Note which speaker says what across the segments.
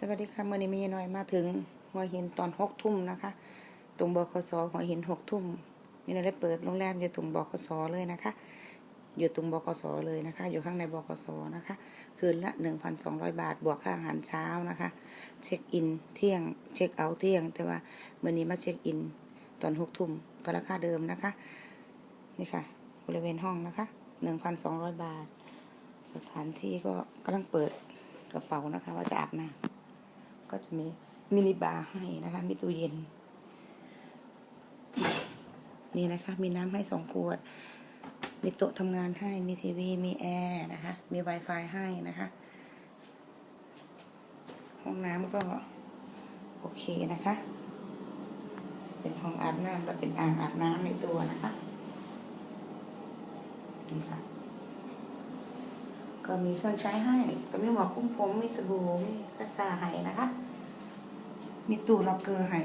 Speaker 1: สวัสดีค่ะเมื่อนี้มีน้อยมาถึงหัวหินตอนหกทุ่มนะคะ ตรงบคสหัวหินหกทุ่มมีน้อยได้เปิดโรงแรมอยู่ตรงบคสเลยนะคะ อยู่ตรงบคสเลยนะคะ อยู่ข้างในบคสนะคะ คืนละหนึ่งพันสองร้อยบาท บวกค่าอาหารเช้านะคะ เช็คอินเที่ยง เช็คเอาท์เที่ยง แต่ว่าเมื่อนี้มาเช็คอินตอนหกทุ่มก็ราคาเดิมนะคะ นี่ค่ะ บริเวณห้องนะคะหนึ่งพันสองร้อยบาท สถานที่ก็กำลังเปิดกระเป๋านะคะว่าจะอาบน้ำ ก็จะมีมินิบาร์ให้นะคะ มีตู้เย็น นี่นะคะ มีน้ำให้สองขวด มีโต๊ะทำงานให้ มีทีวี มีแอร์นะคะ มี Wi-Fi ให้นะคะ ห้องน้ำก็โอเคนะคะ เป็นห้องอาบน้ำและเป็นอ่างอาบน้ำในตัวนะคะ นี่ค่ะ ก็มีเครื่องใช้ให้ ก็มีหมวกคุ้มผมมีสบู่มีกระซาให้นะคะ มีตู้ล็อกเกอร์ให้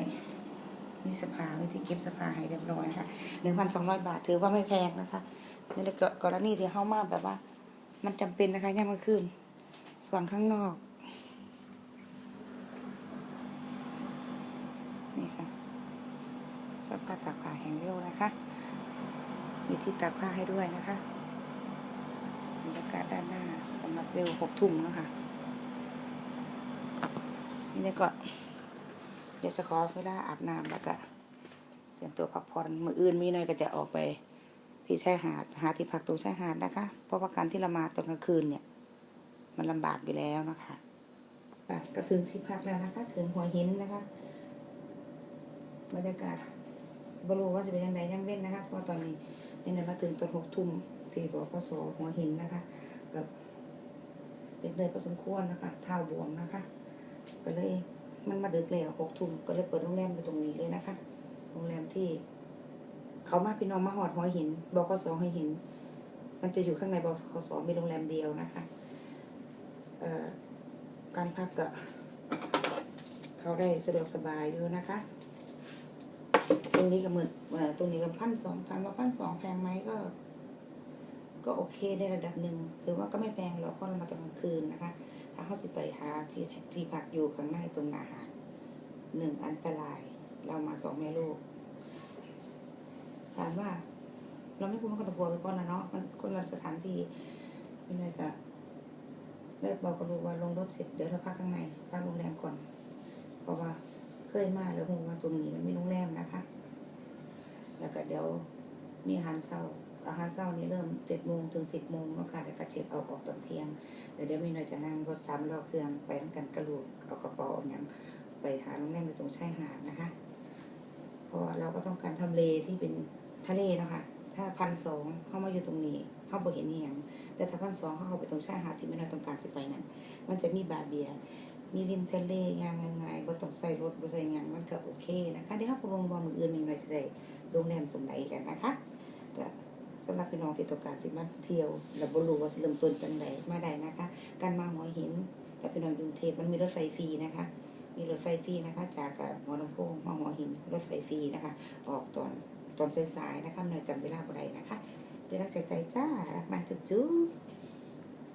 Speaker 1: มีสภามีที่เก็บสภาให้เรียบร้อยนะคะหนึ่งพันสองร้อยบาทถือว่าไม่แพงนะคะในกรณีที่เข้ามาแบบว่า มันจำเป็นนะคะย่ามเมื่อคืนส่วนข้างนอก นี่ค่ะซักผ้าตากผ้าแห้งเร็วนะคะ มีที่ตากผ้าให้ด้วยนะคะ บรรยากาศด้านหน้าสำหรับเร็วหกทุ่มนะคะนี่ก็เดี๋ยวจะขอเวลาอาบน้ำแล้วก็เตรียมตัวพักผ่อนมืออื่นมีหน่อยก็จะออกไปที่ชายหาดหาที่พักตรงชายหาดนะคะ เพราะว่าการที่เรามาตอนกลางคืนเนี่ย มันลำบากอยู่แล้วนะคะอะก็ถึงที่พักแล้วนะคะ ถึงหัวหินนะคะบรรยากาศบรู้ว่าจะเป็นยังไงยังเว้นนะคะเพราะตอนนี้ นี่นะมาถึงตอนหกทุ่มที่บกสหัวหินนะคะแบบเป็นเลยพอสมควรนะคะเท้าบวมนะคะ ก็เลยมันมาดึกแล้วหกทุ่มก็เลยเปิดโรงแรมไปตรงนี้เลยนะคะ โรงแรมที่ เขามาพี่น้องมาหอดหัวหินบกสหัวหิน มันจะอยู่ข้างในบกสมีโรงแรมเดียวนะคะเอ่อการพักก็เขาได้สะดวกสบายอยู่นะคะ รงนี้ก็เหมือนเอ่อตรงนี้ก็พันสองถามว่าพันสองแพงไหมก็ ก็โอเคในระดับหนึ่งถือว่าก็ไม่แพงหรอกเพราะเรามาตอนกลางคืนนะคะ ถ้าเขาสิไปหาที่ที่พักอยู่ข้างในตรงนาหาดหนึ่งอันตราย เรามาสองแม่ลูกถามว่า เราไม่ควรมันก็ตะโกนไปก่อนนะเนาะมันคนละสถานที่ไม่เลยก็เลิกบอกกับลูกว่าลงรถเสร็จเดี๋ยวเราพักข้างในพักโรงแรมก่อน เพราะว่าเคยมาแล้วคงมาตรงนี้มันไมีโรงแรมนะคะ แล้วก็เดี๋ยวมีอาหารเช้า อาหารเช้านี้เริ่มเจ็ดโมงถึงสิบโมงเนาะค่ะแล้วก็เช็คเอาออกตอนเที่ยง เดี๋ยวเดี๋ยวมีหน่อยจะนั่งรถซ้ำรอเครื่องไปทำกันกระลูกเอากระเป๋าเอาอย่างไปหาโรงแรมไปตรงชายหาดนะคะ เพราะเราก็ต้องการทำเลที่เป็นทะเลเนาะคะถ้าพันสองเข้ามาอยู่ตรงนี้เข้าบ่เห็นนี่ยังแต่ถ้าพันสองเขาเข้าไปตรงชายหาดที่ไม่น้อยต้องการสิไปนั้นมันจะมีบาเบีย มีริมทะเลยางง่ายๆบ่ต้องใส่รถบ่ใส่ยังมันก็โอเคนะคะเดี๋ยวเราไปลงบอมืออื่นมีหน่อยสิได้โรงแรมตรงไหนกันนะคะก็สำหรับพี่น้องที่ต้องการสิมาเที่ยวแล้วบ่รู้ว่าสิเริ่มต้นจังไดมาได้นะคะ การมาหัวหินแต่พี่น้องอยกรุงเทพมันมีรถไฟฟรีนะคะ มีรถไฟฟรีนะคะ จากอ่าหัวลำโพงมาหัวหินรถไฟฟรีนะคะ ออกตอนตอนสายๆนะคะหน่อยจำเวลาบ่ได้นะคะด้วยรักใจใจจ้ารักมากจุ๊บ